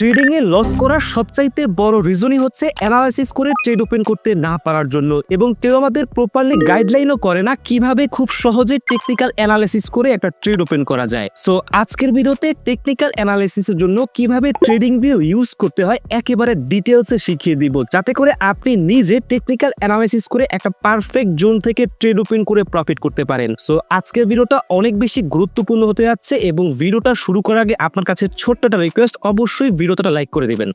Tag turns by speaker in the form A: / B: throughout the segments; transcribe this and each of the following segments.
A: Trading এ loss করার সবচাইতে বড় রিজনই হচ্ছে অ্যানালাইসিস করে ট্রেড ওপেন করতে না পারার জন্য এবং কেউ আমাদের প্রপারলি গাইডলাইনও করে না কীভাবে খুব সহজে টেকনিক্যাল অ্যানালাইসিস করে একটা ট্রেড ওপেন করা যায়। সো আজকের ভিডিওতে টেকনিক্যাল অ্যানালাইসিসের জন্য কীভাবে ট্রেডিং ভিউ ইউজ করতে হয় একেবারে ডিটেলসে শিখিয়ে দিব। যাতে করে আপনি নিজে টেকনিক্যাল অ্যানালাইসিস করে একটা পারফেক্ট জোন থেকে ট্রেড ওপেন করে প্রফিট করতে পারেন। সো আজকের ভিডিওটা অনেক বেশি গুরুত্বপূর্ণ হতে যাচ্ছে এবং ভিডিওটা শুরু করার আগে আপনার কাছে ছোট্ট একটা রিকোয়েস্ট অবশ্যই ভিডিওটা লাইক করে দিবেন।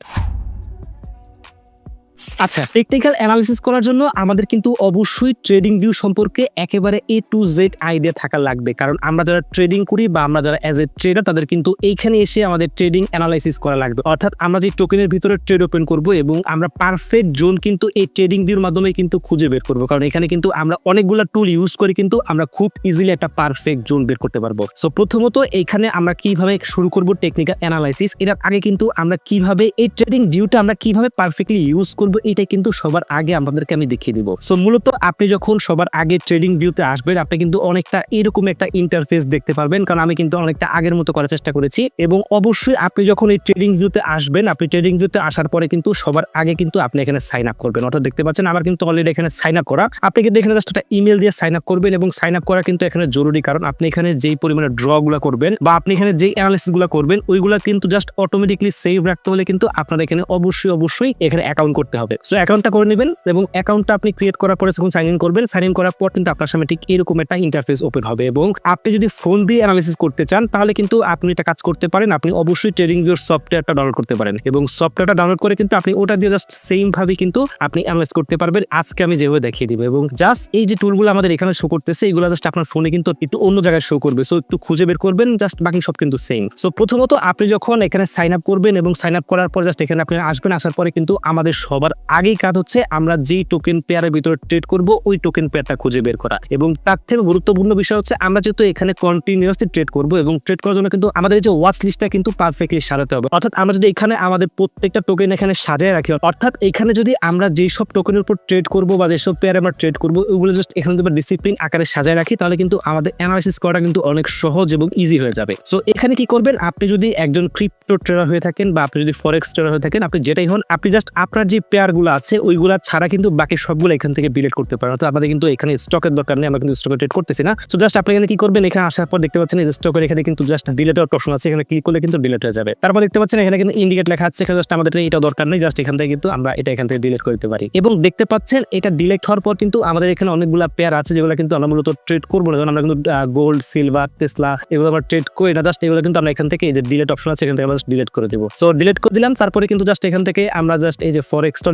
A: আচ্ছা টেকনিক্যাল অ্যানালিসিস করার জন্য আমাদের কিন্তু অবশ্যই ট্রেডিং ভিউ সম্পর্কে একেবারে এ টু জেড আইডিয়া থাকা লাগবে। কারণ আমরা যারা ট্রেডিং করি বা আমরা যারা অ্যাজ এ ট্রেডার তাদের কিন্তু এইখানে এসে আমাদের ট্রেডিং অ্যানালাইসিস করা লাগবে। অর্থাৎ আমরা যে টোকেনের ভিতরে ট্রেড ওপেন করব এবং আমরা পারফেক্ট জোন কিন্তু এই ট্রেডিং ভিউর মাধ্যমে কিন্তু খুঁজে বের করব। কারণ এখানে কিন্তু আমরা অনেকগুলো টুল ইউজ করে কিন্তু আমরা খুব ইজিলি একটা পারফেক্ট জোন বের করতে পারব। সো প্রথমত এইখানে আমরা কীভাবে শুরু করব টেকনিক্যাল অ্যানালাইসিস এর আগে কিন্তু আমরা কীভাবে এই ট্রেডিং ভিউটা আমরা কীভাবে পারফেক্টলি ইউজ করব এটা কিন্তু সবার আগে আপনাদেরকে আমি দেখিয়ে দিব। সো মূলত আপনি যখন সবার আগে ট্রেডিং ভিউতে আসবেন, আপনি কিন্তু অনেকটা এরকম একটা ইন্টারফেস দেখতে পারবেন, কারণ আমি কিন্তু অনেকটা আগের মতো করার চেষ্টা করেছি। এবং অবশ্যই আপনি যখন এই ট্রেডিং ভিউতে আসবেন, আপনি ট্রেডিং ভিউতে আসার পরে কিন্তু সবার আগে কিন্তু আপনি এখানে সাইন আপ করবেন। অর্থাৎ দেখতে পাচ্ছেন, আমার কিন্তু অলরেডি এখানে সাইন আপ করা। আপনি কিন্তু এখানে জাস্ট একটা ইমেল দিয়ে সাইন আপ করবেন এবং সাইন আপ করা কিন্তু এখানে জরুরি, কারণ আপনি এখানে যেই পরিমাণে ড্রগুলো করবেন বা আপনি এখানে যেই অ্যানালিসিসগুলো করবেন, ওইগুলা কিন্তু জাস্ট অটোমেটিকলি সেভ রাখতে হলে কিন্তু আপনার এখানে অবশ্যই অবশ্যই এখানে অ্যাকাউন্ট করতে হবে। সো অ্যাকাউন্টটা করে নেবেন এবং অ্যাকাউন্টটা আপনি ক্রিয়েট করার পরে যখন সাইন ইন করবেন সাইন ইন করার পর কিন্তু আপনার সামনে ঠিক এরকম একটা ইন্টারফেস ওপেন হবে এবং আপনি যদি ফোন দিয়ে অ্যানালিসিস করতে চান, তাহলে কিন্তু আপনি এটা কাজ করতে পারেন। আপনি অবশ্যই ট্রেডিং ভিউর সফটওয়্যারটা ডাউনলোড করতে পারেন এবং সফটওয়্যারটা ডাউনলোড করে কিন্তু আপনি ওটা দিয়ে জাস্ট সেম ভাবে কিন্তু আপনি অ্যানালাইজ করতে পারবেন। আজকে আমি যেভাবে দেখিয়ে দিব এবং জাস্ট এই যে টুলগুলো আমাদের এখানে শো করতেছে, এগুলো জাস্ট আপনার ফোনে কিন্তু একটু অন্য জায়গায় শো করবে। সো একটু খুঁজে বের করবেন জাস্ট বাকি সব কিন্তু সেম সো প্রথমত আপনি যখন এখানে সাইন আপ করবেন এবং সাইন আপ করার পর জাস্ট এখানে আপনি আসবেন, আসার পরে কিন্তু আমাদের সবার আগেই কাজ হচ্ছে আমরা যেই টোকেন পেয়ারের ভিতরে ট্রেড করব, ওই টোকেন পেয়ারটা খুঁজে বের করা। এবং তার থেকে গুরুত্বপূর্ণ বিষয় হচ্ছে আমরা যেহেতু এখানে কন্টিনিউয়াসলি ট্রেড করব এবং ট্রেড করার জন্য কিন্তু আমাদের যে ওয়াচ লিস্টটা কিন্তু পারফেক্টলি সাজাতে হবে। অর্থাৎ আমরা যদি এখানে আমাদের প্রত্যেকটা টোকেন এখানে সাজায় রাখি, অর্থাৎ এখানে যদি আমরা যেই সব টোকেনের উপর ট্রেড করব বা যেসব পেয়ারে আমরা ট্রেড করব ওগুলো জাস্ট এখানে যদি ডিসিপ্লিন আকারে সাজায় রাখি, তাহলে কিন্তু আমাদের অ্যানালাইসিস করাটা কিন্তু অনেক সহজ এবং ইজি হয়ে যাবে। সো এখানে কি করবেন? আপনি যদি একজন ক্রিপ্টো ট্রেডার হয়ে থাকেন বা আপনি যদি ফরেক্স ট্রেডার হয়ে থাকেন, আপনি যেটাই হন, আপনি জাস্ট আপনার যে পেয়ারগুলো আছে, ওইগুলা ছাড়া কিন্তু বাকি সবগুলো এখান থেকে ডিলিট করতে পারেন। অর্থাৎ আমাদের কিন্তু এখানে স্টকের দরকার নেই, আমরা কিন্তু স্টকে ট্রেড করতেছি না। সো জাস্ট আপনি এখানে কি করবেন? এখানে আসার পর দেখতে পাচ্ছেন স্টকের এখানে কিন্তু জাস্ট ডিলেট অপশন আছে, এখানে ক্লিক করলে কিন্তু ডিলেট হয়ে যাবে। তারপর দেখতে পাচ্ছেন এখানে কিন্তু ইন্ডিকেট লেখা আছে, এখানে জাস্ট আমাদের এটা দরকার নেই জাস্ট এখান থেকে কিন্তু আমরা এটা এখান থেকে ডিলিট করতে পারি। এবং দেখতে পাচ্ছেন এটা ডিলেট হওয়ার পর কিন্তু আমাদের এখানে অনেকগুলো পেয়ার আছে, যেগুলো কিন্তু আমরা মূলত ট্রেড করব না। আমরা কিন্তু গোল্ড সিলভার টেসলা এগুলো আমরা ট্রেড করি না জাস্ট এগুলো কিন্তু আমরা এখান থেকে এই যে ডিলেট অপশন আছে, এখান থেকে আমরা ডিলেট করে দেবো। সো ডিলেট করে দিলাম, তারপরে কিন্তু জাস্ট এখান থেকে আমরা জাস্ট এই যে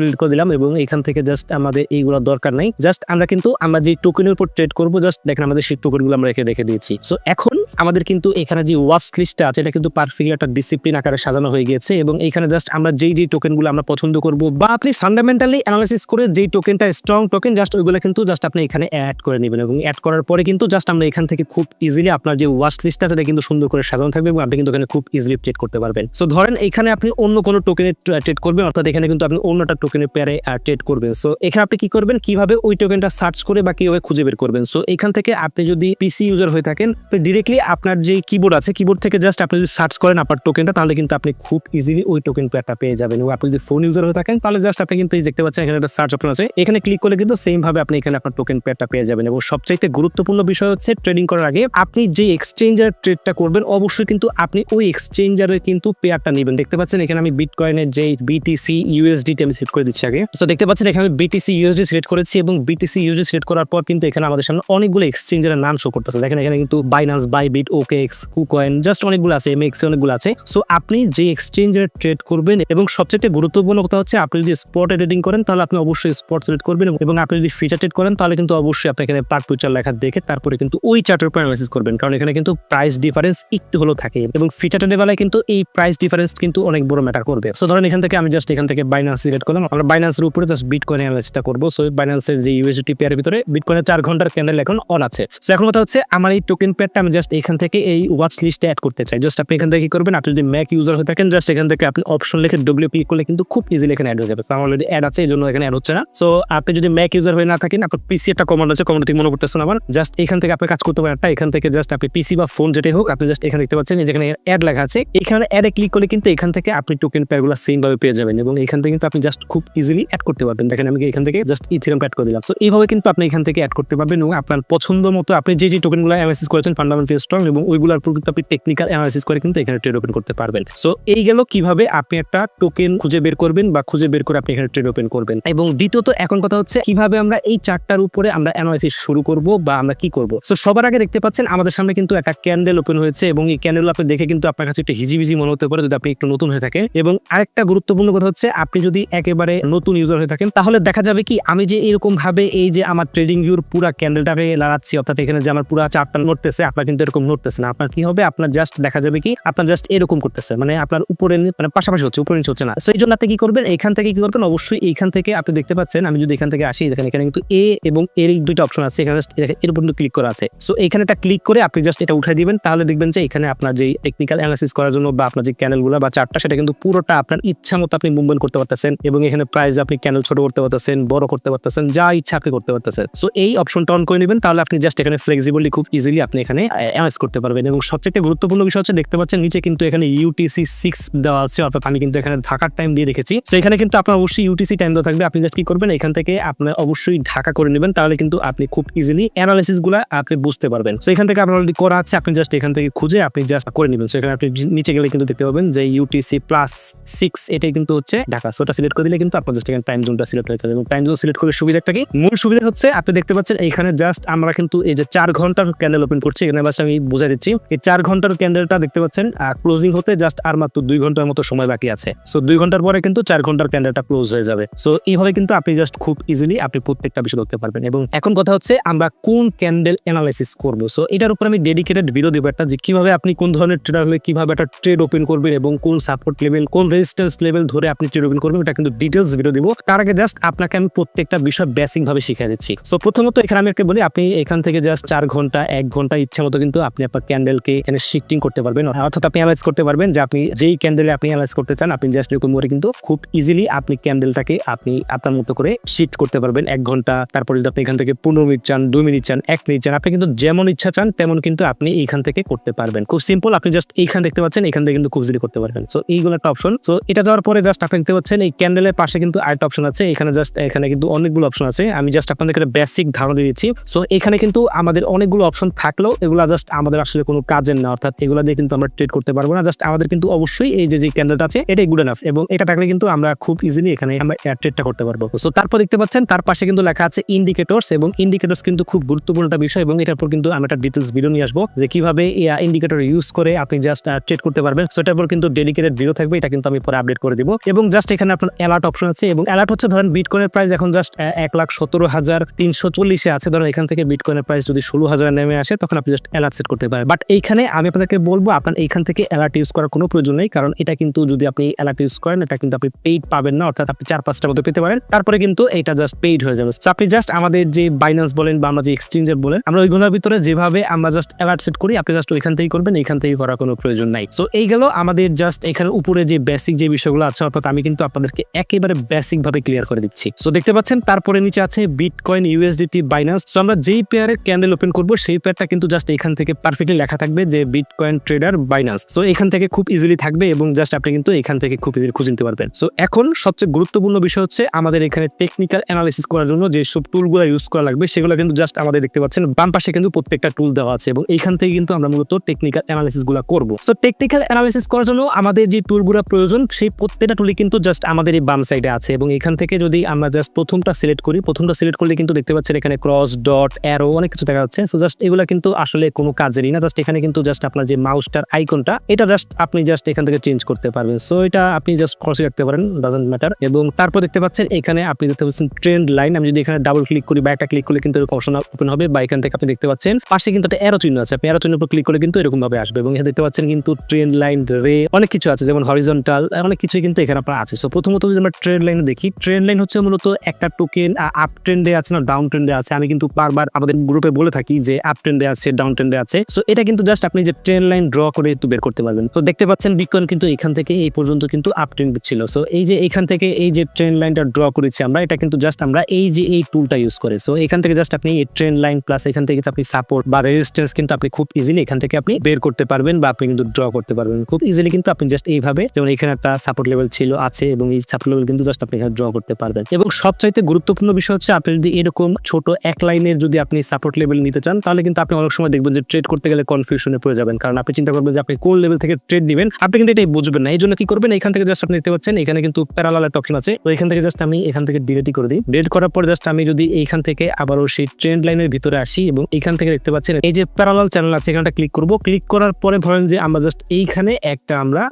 A: ডিলিট করে দিলাম এবং এখান থেকে জাস্ট আমাদের এইগুলো দরকার নেই। জাস্ট আমরা কিন্তু, আমরা যে টোকেনের উপর ট্রেড করব জাস্ট দেখেন আমাদের সেই টোকেনগুলো আমরা রেখে রেখে দিয়েছি। সো এখন আমাদের কিন্তু এখানে যে ওয়াচ লিস্টটা আছে, এটা কিন্তু পারফেক্টলি একটা ডিসিপ্লিন আকারে সাজানো হয়ে গিয়েছে এবং এখানে জাস্ট আমরা যেই যেই টোকেনগুলো আমরা পছন্দ করব বা আপনি ফান্ডামেন্টালি অ্যানালাইসিস করে যেই টোকেনটা স্ট্রং টোকেন জাস্ট ওইগুলো কিন্তু জাস্ট আপনি এখানে অ্যাড করে নেবেন এবং অ্যাড করার পরে কিন্তু জাস্ট আমরা এখান থেকে খুব ইজিলি আপনার যে ওয়াচ লিস্টটা সেটা কিন্তু সুন্দর করে সাজানো থাকবে এবং আপনি কিন্তু এখানে খুব ইজিলি ট্রেড করতে পারবেন। সো ধরেন এখানে আপনি অন্য কোনো টোকেনে ট্রেড করবেন, অর্থাৎ এখানে কিন্তু আপনি অন্যটা টোকেনের পেয়ারে ট্রেড করবেন। সো এখানে আপনি কি করবেন? কীভাবে ওই টোকেনটা সার্চ করে বা কীভাবে খুঁজে বের করবেন? সো এখান থেকে আপনি যদি পিসি ইউজার হয়ে থাকেন ডিরেক্টলি আপনার যে কিবোর্ড আছে কিবোর্ড থেকে জাস্ট আপনি যদি সার্চ করেন আপনার টোকেনটা তাহলে কিন্তু আপনি খুব ইজিলি ওই টোকেন পেয়ারটা পেয়ে যাবেন। এবং আপনি যদি ফোন ইউজার হয়ে থাকেন, তাহলে জাস্ট আপনি কিন্তু এই দেখতে পাচ্ছেন এখানে একটা সার্চ অপশন আছে। এখানে ক্লিক করলে কিন্তু সেম ভাবে আপনি এখানে আপনার টোকেন পেয়ারটা পেয়ে যাবেন। এবং সবচাইতে গুরুত্বপূর্ণ বিষয় হচ্ছে ট্রেডিং করার আগে আপনি যে এক্সচেঞ্জার ট্রেডটা করবেন, অবশ্যই কিন্তু আপনি ওই এক্সচেঞ্জারে কিন্তু পেয়ারটা নেবেন। দেখতে পাচ্ছেন এখানে আমি বিটকয়েনের যে বিটিসি ইউএসডি আমি সিলেক্ট করে দিচ্ছি আগে। সো দেখতে পাচ্ছেন এখানে বিটিসি ইউএসডি সিলেক্ট করেছি এবং বিটিসি ইউএসডি সিলেক্ট করার পর কিন্তু এখানে আমাদের সামনে অনেকগুলো এক্সচেঞ্জারের নাম শো করতেছে। দেখেন এখানে কিন্তু Binance Bybit OK X KuCoin just অনেকগুলো আছে এম এক্স অনেকগুলো আছে। সো আপনি যে এক্সচেঞ্জারে ট্রেড করবেন এবং সবচেয়ে গুরুত্বপূর্ণ কথা হচ্ছে আপনি যদি স্পট ট্রেডিং করেন তাহলে আপনি অবশ্যই স্পট সিলেক্ট করবেন এবং আপনি যদি ফিচার ট্রেড করেন তাহলে কিন্তু অবশ্যই আপনি এখানে পার্ট ফিচার লেখা দেখে তারপরে কিন্তু ওই চার্টের উপর অ্যানালাইসিস করবেন। কারণ এখানে কিন্তু প্রাইস ডিফারেন্স একটু হলেও থাকে এবং ফিচার ট্রেডের বেলায় কিন্তু এই প্রাইস ডিফারেন্স কিন্তু অনেক বড় ম্যাটার করবে। সো ধরেন এখান থেকে আমি জাস্ট এখান থেকে বাইনান্স সিলেক্ট করলাম। আমরা বাইন্যান্সের উপরে জাস্ট বিটকয়েন অ্যানালাইসিসটা করব। সো বাইন্যান্সের যে ইউএসডি পেয়ারের ভিতরে বিটকয়েনের চার ঘণ্টার ক্যান্ডেল এখন অন আছে। সো এখন কথা হচ্ছে আমার এই টোকেন পেয়ারটা আমি জাস্ট এখান থেকে এই ওয়াচ লিস্টে অ্যাড করতে চাই। জাস্ট আপনি এখান থেকে কি করবেন? আপনি যদি ম্যাক ইউজার হয়ে থাকেন জাস্ট এখান থেকে আপনি অপশন লিখে ডব্লিউ ক্লিক করলে কিন্তু খুব ইজিলি এখানে অ্যাড হয়ে যাবে। সো আমার অলরেডি অ্যাড আছে, এই জন্য এখানে অ্যাড হচ্ছে না। সো আপনি যদি ম্যাক ইউজার হয়ে না থাকেন, আপনার পিসি একটা কমান্ড আছে কমান্ড ঠিক মনে করতেছেন আমার জাস্ট এখান থেকে আপনি কাজ করতে পারেন একটা। এখান থেকে জাস্ট আপনি পিসি বা ফোন যেটাই হোক, আপনি জাস্ট এখানে দেখতে পাচ্ছেন যেখানে অ্যাড লেখা আছে, এখানে অ্যাডে ক্লিক করলে কিন্তু এখান থেকে আপনি টোকেন পেয়ারগুলো সেম ভাবে পেয়ে যাবেন। এবং এখান থেকে কিন্তু আপনি জাস্ট খুব ইজিলি অ্যাড করতে পারবেন। দেখেন আমি এখান থেকে জাস্ট ইথিরাম অ্যাড করে দিলাম। সো এইভাবে কিন্তু আপনি এখান থেকে অ্যাড করতে পারবেন এবং আপনার পছন্দ মতো আপনি যে যে টোকেনগুলো অ্যানালাইসিস করেছেন ফান্ডামেন্টাল স্ট্রং এবং ওইগুলোর উপর কিন্তু আপনি টেকনিক্যাল অ্যানালাইসিস করে কিন্তু এখানে ট্রেড ওপেন করতে পারবেন। সো এই গেল কীভাবে আপনি একটা টোকেন খুঁজে বের করবেন বা খুঁজে বের করে আপনি এখানে ট্রেড ওপেন করবেন। এবং দ্বিতীয়ত এখন কথা হচ্ছে কীভাবে আমরা এই চারটার উপরে আমরা অ্যানালাইসিস শুরু করব বা আমরা কি করব। সো সবার আগে দেখতে পাচ্ছেন আমাদের সামনে কিন্তু একটা ক্যান্ডেল ওপেন হয়েছে এবং এই ক্যান্ডেল আপনি দেখে কিন্তু আপনার কাছে একটু হিজিবিজি মনে হতে পারে যদি আপনি একটু নতুন হয়ে থাকে এবং আরেকটা গুরুত্বপূর্ণ কথা হচ্ছে আপনি যদি একেবারে নতুন ইউজার হয়ে থাকেন। তাহলে দেখা যাবে কি, আমি যে এরকম ভাবে এই যে আমার ট্রেডিং ভিউর পুরা ক্যান্ডেলটাকে লাগাচ্ছি অর্থাৎ এখানে যে আমার পুরা চারটা নড়তেছে, আপনার কিন্তু এরকম নড়তেছে না। আপনার কি হবে? আপনার জাস্ট দেখা যাবে কি, আপনার জাস্ট এরকম করতেছে। মানে আপনার উপরে মানে পাশাপাশি হচ্ছে, উপরে হচ্ছে না। সো এই জন্য কি করবেন? এখান থেকে কি করবেন? অবশ্যই এইখান থেকে আপনি দেখতে পাচ্ছেন, আমি যদি এখান থেকে আসি, দেখেন এখানে কিন্তু এ এবং এর দুইটা অপশন আছে। এখানে এর উপর ক্লিক করা আছে। সো এখানে একটা ক্লিক করে আপনি জাস্ট এটা উঠাই দিবেন। তাহলে দেখবেন যে এখানে আপনার যে টেকনিক্যাল অ্যানালাইসিস করার জন্য বা আপনার যে ক্যানেলগুলো বা চারটা সেটা কিন্তু পুরোটা আপনার ইচ্ছা মতো আপনি মুভমেন্ট করতে পারতেছেন এবং এখানে প্রাইস আপনি ক্যানেল ছোট করতে পারতেছেন, বড় করতে পারতেছেন, যা ইচ্ছা আপনি করতে পারতেছেন। সো এই অপশনটা অন করে নেবেন, তাহলে আপনি জাস্ট এখানে ফ্লেক্সিবলি খুব ইজিলি আপনি এখানে অ্যানালাইজ করতে পারবেন। এবং সবচেয়ে গুরুত্বপূর্ণ বিষয় হচ্ছে, দেখতে পাচ্ছেন নিচে কিন্তু এখানে ইউটিসি সিক্স দেওয়া আছে, অর্থাৎ আমি কিন্তু এখানে ঢাকার টাইম দিয়ে রেখেছি। তো এখানে কিন্তু আপনার অবশ্যই ইউটিসি টাইম দেওয়া থাকবে। আপনি জাস্ট কি করবেন, এখান থেকে আপনি অবশ্যই ঢাকা করে নেবেন, তাহলে কিন্তু আপনি খুব ইজিলি অ্যানালাইসিসগুলো আপনি বুঝতে পারবেন। তো এখান থেকে আপনার অলরেডি করা আছে, আপনি জাস্ট এখান থেকে খুঁজে আপনি জাস্ট করে নেবেন। তো এখানে আপনি নিচে গেলে কিন্তু দেখতে পাবেন যে ইউটিসি প্লাস সিক্স এটাই কিন্তু হচ্ছে ঢাকা। সো ওটা সিলেক্ট করে দিলে কিন্তু আপনার জাস্ট এখানে টাইম জোনটা সিলেক্ট হয়ে যাবে। এবং টাইম জোন সিলেক্ট করে সুবিধাটা কি? মূল সুবিধা হচ্ছে, আপনি দেখতে পাচ্ছেন এখানে জাস্ট আমরা কিন্তু এই যে চার ঘণ্টার ক্যান্ডেল ওপেন করছি, এখানে বাস আমি বুঝাই দিচ্ছি। এই চার ঘণ্টার ক্যান্ডেলটা দেখতে পাচ্ছেন ক্লোজিং হতে জাস্ট আর মাত্র দুই ঘণ্টার মতো সময় বাকি আছে। সো দুই ঘণ্টার পরে কিন্তু চার ঘণ্টার ক্যান্ডেলটা ক্লোজ হয়ে যাবে। সো এইভাবে কিন্তু আপনি জাস্ট খুব ইজিলি আপনি প্রত্যেকটা বিষয় দেখতে পারবেন। এবং এখন কথা হচ্ছে, আমরা কোন ক্যান্ডেল অ্যানালাইসিস করব? সো এটার উপর আমি ডেডিকেটেড ভিডিও দেবো একটা, যে কীভাবে আপনি কোন ধরনের ট্রেডার হলে কীভাবে একটা ট্রেড ওপেন করবেন এবং কোন সাপোর্ট লেভেল কোন রেজিস্ট্যান্স লেভেল ধরে আপনি ট্রেড ওপেন করবেন, এটা কিন্তু ডিটেলস ভিডিও দিব। তার আগে জাস্ট আপনাকে আমি প্রত্যেকটা বিষয় বেসিক ভাবে শিখিয়ে দিচ্ছি। সো প্রথমত এখানে আমি একটা বলি, আপনি এখান থেকে জাস্ট চার ঘণ্টা, এক ঘণ্টা ইচ্ছা মতো কিন্তু আপনি আপনার ক্যান্ডেলকে এখানে শিফটিং করতে পারবেন। অর্থাৎ আপনি অ্যানালাইজ করতে পারবেন যে আপনি যেই ক্যান্ডেলে আপনি অ্যানালাইজ করতে চান, আপনি জাস্ট এরকম করে কিন্তু খুব ইজিলি আপনি ক্যান্ডেলটাকে আপনি আপনার মতো করে শিফট করতে পারবেন। এক ঘণ্টা, তারপরে যদি আপনি এখান থেকে পনেরো মিনিট চান, দুই মিনিট চান, এক মিনিট চান, আপনি কিন্তু যেমন ইচ্ছা চান, তেমন কিন্তু আপনি এইখান থেকে করতে পারবেন। খুব সিম্পল আপনি জাস্ট এইখান দেখতে পাচ্ছেন এখান থেকে কিন্তু খুব ইজিলি করতে পারবেন। সো এইগুলো একটা অপশন সো এটা যাওয়ার পরে জাস্ট আপনি দেখতে পাচ্ছেন, এই ক্যান্ডেলের পাশে কিন্তু আরেকটা অপশন আছে। এখানে জাস্ট এখানে কিন্তু অনেকগুলো অপশন আছে। আমি জাস্ট আপনাদের বেসিক ধারণা দিয়ে দিচ্ছি। সো এখানে কিন্তু আমাদের অনেকগুলো অপশন থাকলেও এগুলো জাস্ট আমাদের আসলে কোনো কাজের না, অর্থাৎ এগুলো দিয়ে কিন্তু আমরা ট্রেড করতে পারব না। জাস্ট আমাদের কিন্তু অবশ্যই এই যে যে ক্যান্ডেলটা আছে, এটাই গুড এনাফ এবং এটা থাকলে কিন্তু আমরা খুব ইজিলি এখানে আমরা ট্রেডটা করতে পারব। সো তারপর দেখতে পাচ্ছেন, তার পাশে কিন্তু লেখা আছে ইন্ডিকেটরস এবং ইন্ডিকেটরস কিন্তু খুব গুরুত্বপূর্ণ একটা বিষয়। এবং এটার উপর কিন্তু আমরা একটা ডিটেলস ভিডিও নিয়ে আসব, যে কীভাবে ইন্ডিকেটর ইউজ করে আপনি জাস্ট ট্রেড করতে পারবেন। সো এটার উপর কিন্তু ডেডিকেটেড ভিডিও থাকবে। এটা কিন্তু আমি পরে আপডেট করে দিব। এবং জাস্ট এখানে আপনার অপশন আছে এবং অ্যালার্ট হচ্ছে ধরেন বিটকয়েনের প্রাইস এখন জাস্ট এক লাখ সতেরো হাজার তিনশো চল্লিশে আছে। ধরেন এখান থেকে বিটকয়েনের প্রাইস যদি ষোলো হাজার নেমে আসে, তখন আপনি জাস্ট অ্যালার্ট সেট করতে পারেন। বাট এইখানে আমি আপনাদেরকে বলব, আপনার এইখান থেকে অ্যালার্ট ইউজ করার কোনো প্রয়োজন নেই, কারণ এটা কিন্তু যদি আপনি অ্যালার্ট ইউজ করেন, এটা কিন্তু আপনি পেইড পাবেন না, অর্থাৎ আপনি চার, পাঁচটার মতো পেতে পারেন। তারপরে কিন্তু এটা জাস্ট পেইড হয়ে যাবে। আপনি জাস্ট আমাদের যে বাইন্যান্স বলেন বা আমরা যে এক্সচেঞ্জের বলেন, আমরা ওইগুলোর ভিতরে যেভাবে আমরা জাস্ট অ্যালার্ট সেট করি, আপনি জাস্ট ওইখান থেকেই করবেন, এইখান থেকেই করার কোনো প্রয়োজন নাই। সো এই গেল আমাদের জাস্ট এখানে উপরে যে বেসিক যে বিষয়গুলো আছে, অর্থাৎ আমি কিন্তু আপনাদেরকে একেবারে বেসিক ভাবে ক্লিয়ার করে দিচ্ছি। সো দেখতে পাচ্ছেন, তারপরে নিচে আছে বিটকয়েন ইউএসডিটি বাইন্যান্স সো আমরা যেই পেয়ারের ক্যান্ডেল ওপেন করব, সেই পেয়ারটা কিন্তু জাস্ট এখান থেকে পারফেক্টলি লেখা থাকবে যে বিটকয়েন ট্রেডার বাইন্যান্স সো এখান থেকে খুব ইজিলি থাকবে এবং জাস্ট আপনি কিন্তু এখান থেকে খুব ইজিলি খুঁজে নিতে পারবেন। সো এখন সবচেয়ে গুরুত্বপূর্ণ বিষয় হচ্ছে আমাদের এখানে টেকনিক্যাল অ্যানালিসিস করার জন্য যে সব টুলগুলো ইউজ করা লাগবে, সেগুলো কিন্তু জাস্ট আমাদের দেখতে পাচ্ছেন, বাম পাশে কিন্তু প্রত্যেকটা টুল দেওয়া আছে এবং এইখান থেকে কিন্তু আমরা মূলত টেকনিক্যাল অ্যানালিসিসগুলো করব। সো টেকনিক্যাল অ্যানালিসিস করার জন্য আমাদের যে টুলগুলো প্রয়োজন, সেই প্রত্যেকটা টুলই কিন্তু জাস্ট আমাদের এই বাম সাইডে আছে এবং এখান থেকে যদি আমরা জাস্ট প্রথমটা সিলেক্ট করি, প্রথমটা সিলেক্ট করলে কিন্তু দেখতে পাচ্ছেন এখানে ক্রস ডট অ্যারো অনেক কিছু দেখা যাচ্ছে। সো জাস্ট এগুলো কিন্তু আসলে কোনো কাজেরই না জাস্ট এখানে কিন্তু জাস্ট আপনার যে মাউসটার আইকনটা এটা জাস্ট আপনি জাস্ট এখান থেকে চেঞ্জ করতে পারবেন। সো এটা আপনি জাস্ট ক্রসে রাখতে পারেন ডাজেন্ট ম্যাটার এবং তারপর দেখতে পাচ্ছেন এখানে আপনি দেখতে পাচ্ছেন ট্রেন্ড লাইন আমি যদি এখানে ডাবল ক্লিক করি বা একটা ক্লিক করলে কিন্তু এরকম অপশন ওপেন হবে বা এখান থেকে আপনি দেখতে পাচ্ছেন পাশে কিন্তু একটা এরো চিহ্ন আছে, আপনি এরো চিহ্নের উপর ক্লিক করে কিন্তু এরকম ভাবে আসবে এবং এখানে দেখতে পাচ্ছেন কিন্তু ট্রেন্ড লাইন রে অনেক কিছু আছে, যেমন হরিজন্টাল অনেক কিছুই কিন্তু এখানে আপনার আছে। সো প্রথমত যদি আমরা ট্রেন লাইনে দেখি। ট্রেন লাইন হচ্ছে মূলত একটা টোকেন আপ ট্রেন্ডে আছে না ডাউন ট্রেন্ডে আছে। আমি কিন্তু বারবার আমাদের গ্রুপে বলে থাকি যে আপ ট্রেন্ডে আছে ডাউন ট্রেন্ডে আছে। সো এটা কিন্তু জাস্ট আপনি যে ট্রেন লাইন ড্র করে একটু বের করতে পারবেন। তো দেখতে পাচ্ছেন বিটকয়েন কিন্তু এখান থেকে এই পর্যন্ত কিন্তু আপ ট্রেন্ড ছিল। সো এই যে এখান থেকে এই যে ট্রেন লাইনটা ড্র করেছি আমরা, এটা কিন্তু জাস্ট আমরা এই যে এই টুলটা ইউজ করে। সো এখান থেকে জাস্ট আপনি এই ট্রেন লাইন প্লাস এখান থেকে আপনি সাপোর্ট বা রেজিস্ট্যান্স কিন্তু আপনি খুব ইজিলি এখান থেকে আপনি বের করতে পারবেন বা আপনি কিন্তু ড্র করতে পারবেন। খুব ইজিলি কিন্তু আপনি জাস্ট এইভাবে, যেমন এখানে একটা সাপোর্ট লেভেল ছিল, আছে এবং এই সাপোর্ট কিন্তু জাস্ট আপনি এখানে ড্র করতে পারবেন। এবং সবচাইতে গুরুত্বপূর্ণ বিষয় হচ্ছে আপনি যদি এরকম ছোট এক লাইনের যদি আপনি সাপোর্ট লেভেল নিতে চান, তাহলে কিন্তু আপনি অনেক সময় দেখবেন যে ট্রেড করতে গেলে কনফিউশনে পড়ে যাবেন। কারণ আপনি চিন্তা করবেন যে আপনি কোন লেভেল থেকে ট্রেড দিবেন, আপনি কিন্তু এটাই বুঝবেন না। এই জন্য কি করবেন? এখান থেকে জাস্ট আপনি দেখতে পাচ্ছেন, এখানে কিন্তু প্যারালাল একটা অপশন আছে। তো এখান থেকে জাস্ট আমি এখান থেকে ডিলেটই করে দিই। ডিলেট করার পর জাস্ট আমি যদি এইখান থেকে আবারও সেই ট্রেন্ড লাইনের ভিতরে আসি এবং এখান থেকে দেখতে পাচ্ছেন, এই যে প্যারালাল চ্যানেল আছে, এখানটা ক্লিক করব। ক্লিক করার পরে ধরেন যে আমরা জাস্ট এইখানে একটা আমরা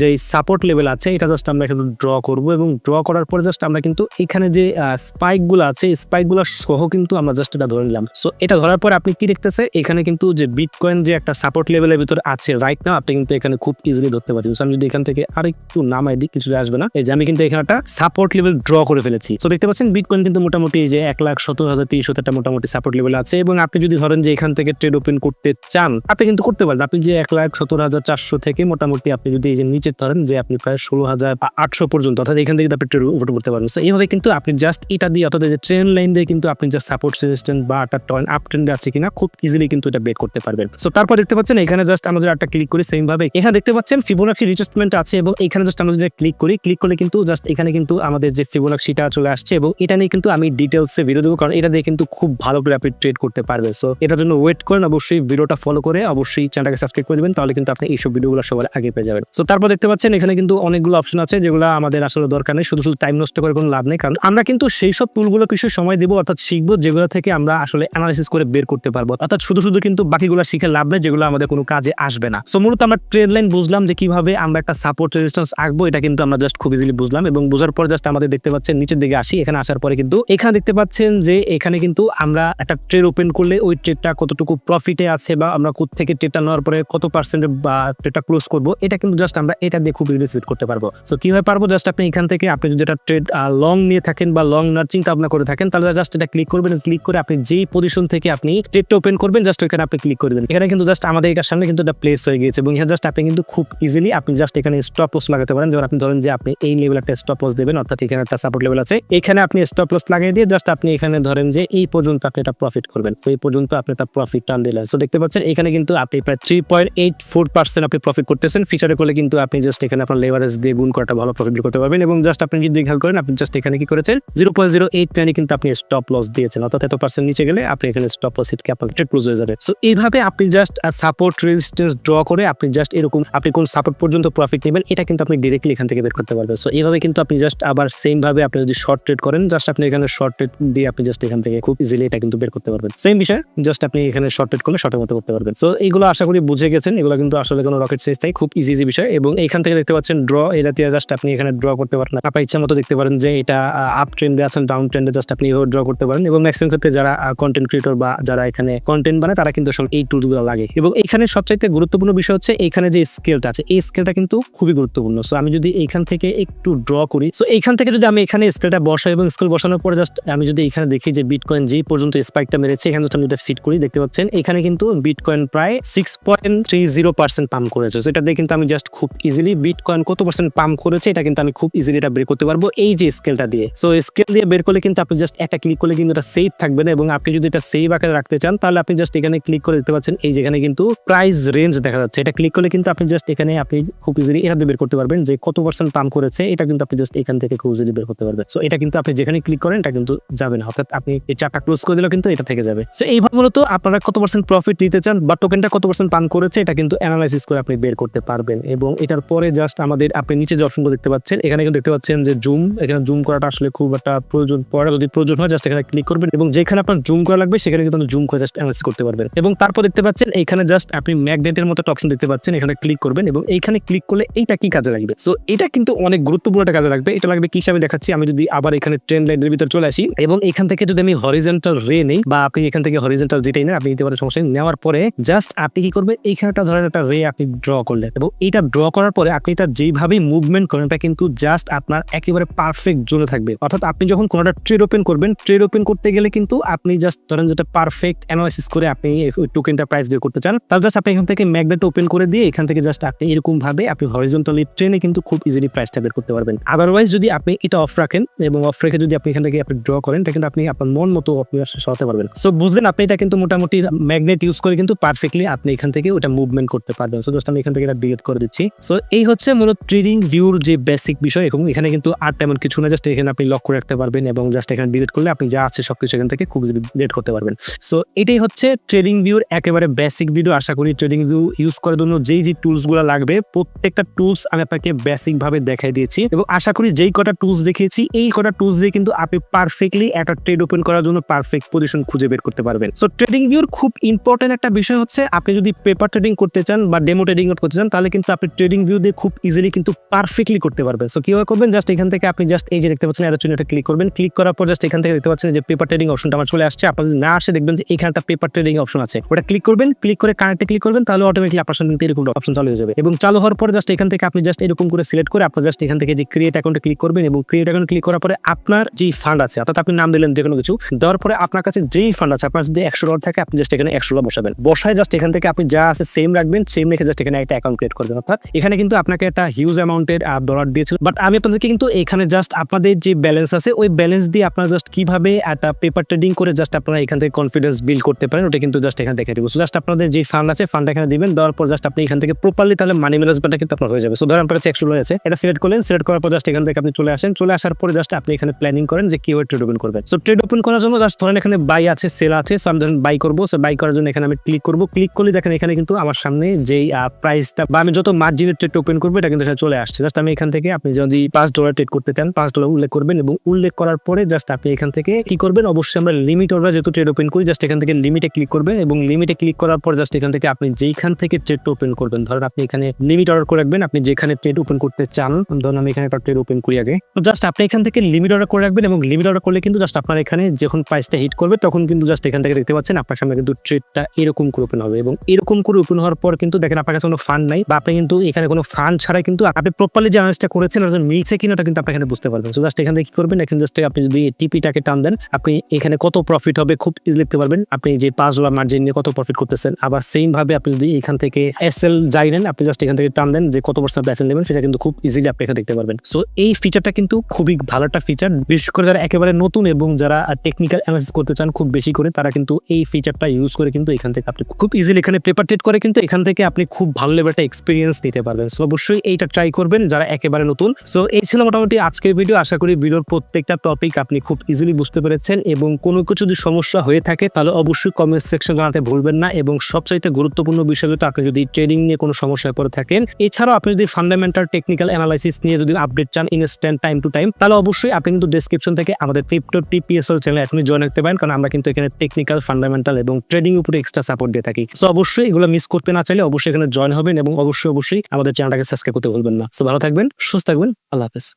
A: যে সাপোর্ট লেভেল আছে, এটা জাস্ট আমরা এখানে ড্র করব এবং ড্র করার পরে জাস্ট আমরা কিন্তু এখানে যে স্পাইকগুলো আছে স্পাইকগুলো সহ কিন্তু আমরা জাস্ট এটা ধরে নিলাম। সো এটা ধরার পর আপনি কি দেখতেছে? এখানে কিন্তু যে বিটকয়েন যে একটা সাপোর্ট লেভেলের ভিতরে আছে রাইট না আপনি কিন্তু এখানে খুব ইজিলি ধরতে পারছেন। আমি যদি এখান থেকে আরেকটু নামাই দিই কিছু আসবে না। এই যে আমি কিন্তু এখানে একটা সাপোর্ট লেভেল ড্র করে ফেলেছি। তো দেখতে পাচ্ছেন বিটকয়েন কিন্তু মোটামুটি যে এক লাখ সত্তর হাজার তিরিশ একটা মোটামুটি সাপোর্ট লেভেল আছে এবং আপনি যদি ধরেন যে এখান থেকে ট্রেড ওপেন করতে চান, আপনি কিন্তু করতে পারেন। আপনি যে এক লাখ সত্তর হাজার চারশো থেকে মোটামুটি আপনি যদি এই যে নিচে ধরেন যে আপনি প্রায় ষোলো হাজার আটশো পর্যন্ত, অর্থাৎ এখান থেকে আপনি ট্রেড ওপেন করতে পারেন সো এইভাবে কিন্তু আপনি জাস্ট এটা দিয়ে অর্থাৎ যে ট্রেন লাইন দিয়ে কিন্তু আপনি জাস্ট সাপোর্ট রেজিস্ট্যান্ট বা একটা টয়েন আপ ট্রেন্ডে আছে কিনা, খুব ইজিলি কিন্তু এটা বের করতে পারবেন। সো তারপর দেখতে পাচ্ছেন এখানে জাস্ট আমাদের একটা ক্লিক করি সেম ভাবে, এখানে দেখতে পাচ্ছেন ফিবোনাক্সি রিচেস্টমেন্ট আছে এবং এখানে জাস্ট আমরা যদি ক্লিক করি ক্লিক করলে কিন্তু জাস্ট এখানে কিন্তু আমাদের যে ফিবোনাক্সিটা চলে আসছে এবং এটা নিয়ে কিন্তু আমি ডিটেলসে ভিডিও দেবো, কারণ এটা দিয়ে কিন্তু খুব ভালো করে আপনি ট্রেড করতে পারবেন। সো এটার জন্য ওয়েট করেন, অবশ্যই ভিডিওটা ফলো করে অবশ্যই চ্যানেলটাকে সাবস্ক্রাইব করে দেবেন, তাহলে কিন্তু আপনি এইসব ভিডিওগুলো সবার আগে পেয়ে যাবেন। সো তারপর দেখতে পাচ্ছেন এখানে কিন্তু অনেকগুলো অপশন আছে যেগুলো আমাদের আসলে দরকার। নেই, শুধু শুধু টাইম নষ্ট করে কোনো লাভ নেই। কারণ আমরা কিন্তু সেই সব টুলগুলো কিছু সময় দেবো, অর্থাৎ শিখব, যেগুলো থেকে আমরা আসলে অ্যানালাইসিস করে বের করতে পারব। অর্থাৎ শুধু শুধু কিন্তু বাকিগুলো শিখে লাভ নেই, যেগুলো আমাদের কোনো কাজে আসবে না। সো মূলত আমরা ট্রেড লাইন বুঝলাম যে কীভাবে আমরা একটা সাপোর্ট রেজিস্ট্যান্স আঁকবো, এটা কিন্তু আমরা জাস্ট খুব ইজিলি বুঝলাম এবং বোঝার পর জাস্ট আমাদের দেখতে পাচ্ছেন, নিচের দিকে আসি, এখানে আসার পরে কিন্তু এখানে দেখতে পাচ্ছেন যে এখানে কিন্তু আমরা একটা ট্রেড ওপেন করলে ওই ট্রেডটা কতটুকু প্রফিটে আছে বা আমরা কোথ থেকে ট্রেডটা নেওয়ার পরে কত পার্সেন্ট বা ট্রেডটা ক্লোজ করব, এটা কিন্তু জাস্ট আমরা এটা দিয়ে খুব ইজিলি সেট করতে পারব। সো কীভাবে পারব? জাস্ট আপনি এখান থেকে আপনি যদি একটা ট্রেড লং নিয়ে থাকেন বা লং নেওয়ার চিন্তা ভাবনা করে থাকেন, তাহলে জাস্ট এটা ক্লিক করবেন। ক্লিক করে আপনি যেই পজিশন থেকে আপনি ট্রেডটা ওপেন করবেন জাস্ট ওখানে আপনি ক্লিক করবেন এখানে কিন্তু জাস্ট আমাদের এটার সামনে কিন্তু এটা প্লেস হয়ে গিয়েছে এবং এখানে জাস্ট আপনি কিন্তু খুব ইজিলি আপনি জাস্ট এখানে স্টপ লস লাগাতে পারেন। যেমন আপনি ধরেন যে আপনি এই লেভেল একটা স্টপ লস দেবেন, অর্থাৎ এখানে একটা সাপোর্ট লেভেল আছে। এখানে আপনি স্টপ লস লাগিয়ে দিয়ে জাস্ট আপনি এখানে ধরেন যে এই পর্যন্ত আপনি এটা প্রফিট করবেন। তো এই পর্যন্ত আপনি একটা প্রফিট টান দিলেন। সো দেখতে পাচ্ছেন, এখানে কিন্তু আপনি প্রায় three point eight four percent আপনি প্রফিট করতেছেন। ফিচারে করলে কিন্তু আপনি জাস্ট এখানে আপনার লেভারেজ দিয়ে গুণ করাটা ভালো প্রফিট করতে পারবেন এবং জাস্ট আপনি যদি খেয়াল করেন, আপনি জাস্ট এখানে কি করেছেন? জিরো পয়েন্ট জিরো এইট নাইনে কিন্তু আপনি স্টপ লস দিয়েছেন। অর্থাৎ এত পার্সেন্ট নিচে গেলে আপনি এখানে স্টপ লস হিটকে আপনার ট্রেড ক্লোজ হয়ে যাবে। সো এইভাবে আপনি জাস্ট সাপোর্ট রেজিস্ট্যান্স ড্র করে আপনি জাস্ট এরকম, আপনি কোন সাপোর্ট পর্যন্ত প্রফিট নেবেন, এটা কিন্তু আপনি ডিরেক্টলি এখান থেকে বের করতে পারবেন। সো এইভাবে কিন্তু আপনি জাস্ট আবার সেম ভাবে আপনি যদি শর্ট ট্রেড করেন জাস্ট আপনি এখানে শর্ট ট্রেড দিয়ে আপনি জাস্ট এখান থেকে খুব ইজিলি এটা কিন্তু বের করতে পারবেন। সেম বিষয় জাস্ট আপনি এখানে শর্ট ট্রেড করলে শর্টের মতো করতে পারবেন। সো এইগুলো আশা করি বুঝে গেছেন, এগুলো কিন্তু আসলে কোনো রকেট সাইজ তাই খুব ইজি ইজি বিষয়। এবং এখান থেকে দেখতে পাচ্ছেন ড্র এটা দিয়ে জাস্ট আপনি এখানে ড্র করতে পারেন। আপনার ইচ্ছা মতো দেখতে পারেন যে এটা আপ ট্রেন্ডে আছেন ডাউন ট্রেন্ডে জাস্ট আপনি এভাবে ড্র করতে পারেন এবং ম্যাক্সিমাম ক্ষেত্রে যারা কন্টেন্ট ক্রিয়েটর বা যারা এখানে কন্টেন্ট বানায় তারা কিন্তু আসলে এই টুলগুলো লাগে। এবং এখানে সবচাইতে গুরুত্বপূর্ণ বিষয় হচ্ছে এখানে যে স্কেলটা আছে, এই স্কেলটা কিন্তু খুবই গুরুত্বপূর্ণ। সো আমি যদি এইখান থেকে একটু ড্র করি সো এইখান থেকে যদি আমি এখানে স্কেলটা বসাই এবং স্কেল বসানোর পরে জাস্ট আমি যদি এখানে দেখি যে বিটকয়েন যেই পর্যন্ত স্পাইকটা মেরেছে, এখানে আমি এটা ফিট করি, দেখতে পাচ্ছেন, এখানে কিন্তু বিটকয়েন প্রায় six point three zero percent pump করেছে। সো এটা দিয়ে কিন্তু আমি জাস্ট খুব ইজিলি বিটকয়েন কত পার্সেন্ট পাম্প করেছে, এটা কিন্তু আমি খুব ইজিলি এটা বের করতে পারব এই যে স্কেলটা দিয়ে। সো স্কেল দিয়ে বের করলে কিন্তু আপনি জাস্ট একটা ক্লিক করলে কিন্তু এটা সেভ থাকবে না এবং আপনি যদি এটা সেভ আকারে রাখতে চান, তাহলে আপনি জাস্ট এখানে ক্লিক করে দেখতে পাচ্ছেন, এই যেখানে কিন্তু প্রাইস রেঞ্জ দেখা যাচ্ছে। এটা ক্লিক করলে কিন্তু আপনি জাস্ট এখানে আপনি খুব ইজিলি এটা বের করতে পারবেন যে কত পার্সেন্ট পাম্প করেছে, এটা কিন্তু আপনি জাস্ট এখান থেকে খুব ইজিলি বের করতে পারবেন। সো এটা কিন্তু আপনি যেখানে ক্লিক করেন, এটা কিন্তু যাবে না। অর্থাৎ আপনি এই চারটা ক্লোজ করে দিলেও কিন্তু এটা থেকে যাবে। সো এইভাবে মূলত আপনারা কত পার্সেন্ট প্রফিট নিতে চান বা টোকেনটা কত পার্সেন্ট পান করেছে, এটা কিন্তু অ্যানালাইসিস করে আপনি বের করতে পারবেন। এবং এটার পরে জাস্ট আমাদের আপনি নিচে যে অপশনগুলো দেখতে পাচ্ছেন, এখানে কিন্তু দেখতে পাচ্ছেন যে জুম, এখানে জুম করাটা আসলে খুব একটা প্রয়োজন পড়ে। যদি প্রয়োজন হয় জাস্ট এখানে ক্লিক করবেন এবং যেখানে আপনার জুম করা লাগবে, সেখানে কিন্তু জুম করে জাস্ট অ্যানালাইসিস করতে পারবেন। এবং তারপর দেখতে পাচ্ছেন, এখানে জাস্ট আপনি ম্যাগনেটের মতো একটা অপশন দেখতে পাচ্ছেন, এখানে ক্লিক করবেন এবং এইখানে ক্লিক করলে এইটা কি কাজে লাগবে? সো এটা কিন্তু অনেক গুরুত্বপূর্ণ একটা কাজে লাগবে। এটা লাগবে কি হিসাবে দেখাচ্ছি, আমি যদি আবার এখানে ট্রেন লাইনের ভিতরে চলে আসি এবং এখান থেকে যদি আমি হরিজেন্টাল রে নেই বা আপনি এখান থেকে হরিজেন্টাল যেটাই নেন, আপনি নিতে পারেন, সমস্যা। নেওয়ার পরে জাস্ট আপনি কি করবেন, এইখানে একটা ধরেন একটা রে আপনি ড্র করলেন এবং এইটা ড্র করার পরে আপনি এটা যেইভাবে মুভমেন্ট করেন, এটা কিন্তু জাস্ট আপনার একেবারে পারফেক্ট জোনে থাকবে। অর্থাৎ আপনি যখন কোনোটা ট্রেড ওপেন করবেন ট্রেড ওপেন করতে গেলে কিন্তু আপনি জাস্ট ধরেন যেটা পারফেক্ট অ্যানালাইসিস করে আপনি ওই টোকেনটা প্রাইস বের করতে চান তাহলে জাস্ট আপনি এখান থেকে ম্যাকডেট ওপেন করে দিয়ে এখান থেকে জাস্ট আপনি এরকম ভাবে আপনি হরিজন্টালি ট্রেনে কিন্তু খুব ইজিলি প্রাইসটা বের করতে পারবেন। আদারওয়াইজ যদি আপনি এটা অফ রাখেন এবং অফ রেখে যদি আপনি এখান থেকে আপনি ড্র করেন, এটা কিন্তু আপনি আপনার মন মতো আপনি সরাতে পারবেন। সো বুঝলেন আপনি এটা কিন্তু মোটামুটি ম্যাগনেট ইউজ করে কিন্তু পারফেক্টলি আপনি এখান থেকে ওটা মুভমেন্ট করতে পারবেন। সো জাস্ট আমি এখান থেকে এটা ডিলিট করে দিচ্ছি। সো এই হচ্ছে মূলত ট্রেডিং ভিউর যে বেসিক বিষয় এবং এখানে কিন্তু আর তেমন কিছু না জাস্ট এখানে আপনি লক করে রাখতে পারবেন এবং জাস্ট এখানে ডিলিট করলে আপনি যা আছে সবকিছু এখান থেকে খুব ডিলিট করতে পারবেন। সো এটাই হচ্ছে ট্রেডিং ভিউর একেবারে বেসিক ভিডিও আশা করি ট্রেডিং ভিউ ইউজ করার জন্য যেই যে টুলসগুলো লাগবে, প্রত্যেকটা টুলস আমি আপনাকে বেসিক ভাবে দেখাই দিয়েছি এবং আশা করি যেই কটা টুলস দেখিয়েছি, এই কটা টুলস দিয়ে কিন্তু আপনি পারফেক্টলি একটা ট্রেড ওপেন করার জন্য পারফেক্ট পজিশন খুঁজে বের করতে পারবেন। সো ট্রেডিং ভিউর খুব ইম্পর্টেন্ট একটা বিষয় হচ্ছে, আপনি যদি পেপার ট্রেডিং করতে চান বা ডেমো ট্রেডিং করতে চান, তাহলে কিন্তু আপনি ট্রেডিং ভিউ দিয়ে খুব ইজিলি কিন্তু পারফেক্টলি করতে পারবেন। সো কীভাবে করবেন জাস্ট এখান থেকে আপনি জাস্ট এই যে দেখতে পাচ্ছেন এর এটা ক্লিক করবেন। ক্লিক করার পর জাস্ট এখান থেকে দেখতে পাচ্ছেন যে পেপার ট্রেডিং অপশনটা আমার চলে আসছে। আপনার না আসে, দেখবেন যে এখানে একটা পেপার ট্রেডিং অপশন আছে। ওটা ক্লিক করবেন ক্লিক করে কানেক্টে ক্লিক করবেন, তাহলে অটোমেটিকলি আপনার সামনে এরকম অপশন চালু হয়ে যাবে। এবং চালু হওয়ার পর জাস্ট এখান থেকে আপনি জাস্ট এরকম করে সিলেক্ট করে আপনার জাস্ট এখান থেকে যে ক্রিয়েট অ্যাকাউন্টে ক্লিক করবেন এবং ক্রিয়েট অ্যাকাউন্ট ক্লিক করার পরে আপনার যে ফান্ড আছে, অর্থাৎ আপনি নাম দিলেন যে কোনো কিছু, দেওয়ার পরে আপনার কাছে যেই ফান্ড আছে, আপনার যদি একশো ডলার থাকে, আপনি জাস্ট এখানে একশো ডলার বসাবেন। বসায় জাস্ট এখান থেকে আপনি যা আছে সেম রাখবেন সেম রেখে জাস্ট এখানে একটা অ্যাকাউন্ট ক্রিয়েট করবেন। অর্থাৎ এখানে কিন্তু আপনাকে একটা হিউজ অ্যামাউন্টের ডলার দিয়েছিল। বাট আমি আপনাদেরকে কিন্তু এখানে জাস্ট আপনাদের যে ব্যালেন্স আছে, ওই ব্যালেন্স দিয়ে আপনারা জাস্ট কীভাবে একটা পেপার ট্রেডিং করে জাস্ট আপনারা এখান থেকে কনফিডেন্স বিল্ড করতে পারেন, ওটা কিন্তু জাস্ট এখানে দেখে দিব। সো জাস্ট আপনাদের যে ফান্ড আছে ফান্ড এখানে দিবেন, দেওয়ার পর জাস্ট আপনি এখান থেকে প্রপারলি তাহলে মানি ম্যানেজমেন্টটা কিন্তু আপনার হয়ে যাবে। সো ধরেন আপনার কাছে একশো আছে, এটা সিলেক্ট করলেন সিলেক্ট করার পর জাস্ট এখান থেকে আপনি চলে আসেন, চলে আসার পরে জাস্ট আপনি এখানে প্ল্যানিং করেন যে কীভাবে ট্রেড ওপেন করবেন। সো ট্রেড ওপেন করার জন্য জাস্ট ধরেন এখানে বাই আছে সেল আছে সো আমি ধরেন বাই করব সো বাই করার জন্য এখানে আমি ক্লিক করব। ক্লিক করলে দেখেন এখানে কিন্তু আমার সামনে যেই প্রাইসটা বা আমি যত মার্জিনের ট্রেড ওপেন করব, এটা কিন্তু এখানে চলে আসছে। জাস্ট আমি এখান থেকে আপনি যদি পাঁচ ডলার ট্রেড করতে চান, পাঁচ ডলার উল্লেখ করবেন এবং উল্লেখ করার পরে জাস্ট আপনি এখান থেকে কি করবেন? অবশ্যই আমরা লিমিট অর্ডার যেহেতু ট্রেড ওপেন করি জাস্ট এখান থেকে লিমিটে ক্লিক করবেন এবং লিমিটে ক্লিক করার পর জাস্ট এখান থেকে আপনি যেইখান থেকে ট্রেড ওপেন করবেন, ধরেন আপনি এখানে লিমিট অর্ডার করে রাখবেন, আপনি যেখানে ট্রেড ওপেন করতে চান, ধরুন আমি এখানে একটা ট্রেড ওপেন করি আগে, তো জাস্ট আপনি এখান থেকে লিমিট অর্ডার করে রাখবেন এবং লিমিট অর্ডার করলে কিন্তু জাস্ট আপনার এখানে যখন প্রাইসটা হিট করবে, তখন কিন্তু জাস্ট এখান থেকে দেখতে পাচ্ছেন আপনার সামনে কিন্তু ট্রেডটা এরকম করে ওপেন হবে এবং এরকম করে ওপেন হওয়ার পর কিন্তু দেখেন আপনার কাছে কোনো ফান্ড নাই বা আপনি কিন্তু এখানে কোনো ফান্ড ছাড়া কিন্তু আপনি প্রপারলি যে আনাজটা করেছেন ওটা মিলছে কিনা ওটা কিন্তু আপনি এখানে বুঝতে পারবেন। সো জাস্ট এখান থেকে কি করবেন? এখানে জাস্ট আপনি যদি টিপিটাকে টান দেন, আপনি এখানে কত প্রফিট হবে খুব ইজি লিখতে পারবেন। আপনি যে পাঁচ ডলার মার্জিন নিয়ে কত প্রফিট করতেছেন, আবার সেম ভাবে আপনি যদি এখান থেকে এস এল যাই নেন, আপনি জাস্ট এখান থেকে টান দেন যে কত পার্সেন্ট এল নেবেন, সেটা কিন্তু খুব ইজিলি আপনি এখানে দেখতে পারবেন। সো এই ফিচারটা কিন্তু খুবই ভালো একটা ফিচার বিশেষ করে যারা একেবারে নতুন এবং যারা টেকনিক্যাল অ্যানালিসিস করতে চান, খুব বেশি করে তারা কিন্তু এই ফিচারটা ইউজ করে কিন্তু এখান থেকে আপনি খুব ইজিলি এখানে পেপার ট্রেড করে কিন্তু এখান থেকে আপনি খুব ভালো লেভেল একটা এক্সপিরিয়েন্স নিতে পারবেন। সো অবশ্যই এইটা ট্রাই করবেন যারা একেবারে নতুন। সো এই ছিল মোটামুটি আজকের ভিডিও আশা করি ভিডিওর প্রত্যেকটা টপিক আপনি খুব ইজিলি বুঝতে পেরেছেন এবং কোনো কিছু যদি সমস্যা হয়ে থাকে, তাহলে অবশ্যই কমেন্ট সেকশন জানাতে ভুলবেন না এবং সবচাইতে গুরুত্বপূর্ণ বিষয় হলো আপনি যদি ট্রেডিং নিয়ে কোনো সমস্যায় পড়ে থাকেন, এছাড়াও আপনি যদি ফান্ডামেন্টাল টেকনিক্যাল অ্যানালাইসিস নিয়ে যদি আপডেট চান ইনস্ট্যান্ট টাইম টু টাইম তাহলে অবশ্যই আপনি কিন্তু ডেসক্রিপশন থেকে আমাদের ক্রিপ্টো টিপিএসএল চ্যানেল এখনই জয়েন করতে পারেন, কারণ আমরা কিন্তু এখানে টেকনিক্যাল ফান্ডামেন্টাল এবং ট্রেডিং উপরে এক্সট্রা সাপোর্ট দিয়ে থাকি। সো অবশ্যই এগুলো মিস করতে না চাইলে অবশ্যই এখানে জয়েন হবেন এবং অবশ্যই অবশ্যই আমাদের চ্যানেলটাকে সাবস্ক্রাইব করতে ভুলবেন না। সো ভালো থাকবেন, সুস্থ থাকবেন, আল্লাহ Urlaub.